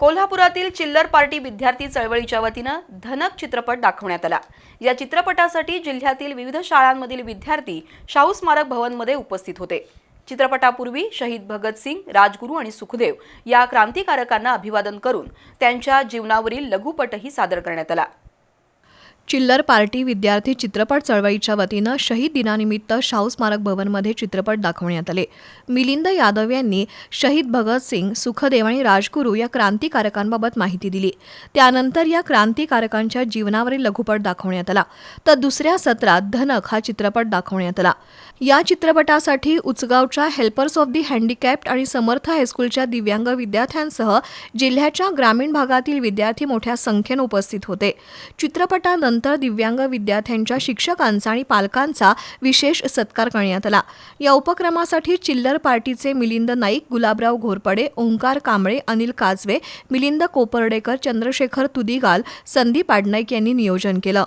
कोल्हापुरातील चिल्लर पार्टी विद्यार्थी चळवळीच्या वतीनं धनक चित्रपट दाखवण्यात आला. या चित्रपटासाठी जिल्ह्यातील विविध शाळांमधील विद्यार्थी शाहू स्मारक भवनमध्ये उपस्थित होते. चित्रपटापूर्वी शहीद भगतसिंग राजगुरू आणि सुखदेव या क्रांतिकारकांना अभिवादन करून त्यांच्या जीवनावरील लघुपटही सादर करण्यात आला. चिल्लर पार्टी विद्यार्थी चित्रपट चळवळीच्या वतीनं शहीद दिनानिमित्त शाहू स्मारक भवनमध्ये चित्रपट दाखवण्यात आले. मिलिंद यादव यांनी शहीद भगतसिंग सुखदेव आणि राजगुरू या क्रांतिकारकांबाबत माहिती दिली. त्यानंतर या क्रांतिकारकांच्या जीवनावरील लघुपट दाखवण्यात आला. तर दुसऱ्या सत्रात धनक हा चित्रपट दाखवण्यात आला. या चित्रपटासाठी उचगावच्या हेल्पर्स ऑफ दी हँडिकॅप्ट आणि समर्थ हायस्कूलच्या दिव्यांग विद्यार्थ्यांसह जिल्ह्याच्या ग्रामीण भागातील विद्यार्थी मोठ्या संख्येनं उपस्थित होते. चित्रपटानंतर दिव्यांग विद्यार्थ्यांच्या शिक्षकांचा आणि पालकांचा विशेष सत्कार करण्यात आला. या उपक्रमासाठी चिल्लर पार्टीचे मिलिंद नाईक गुलाबराव घोरपडे ओंकार कांबळे अनिल काजवे मिलिंद कोपर्डेकर चंद्रशेखर तुदिगाल संदीप आडनाईक यांनी नियोजन केलं.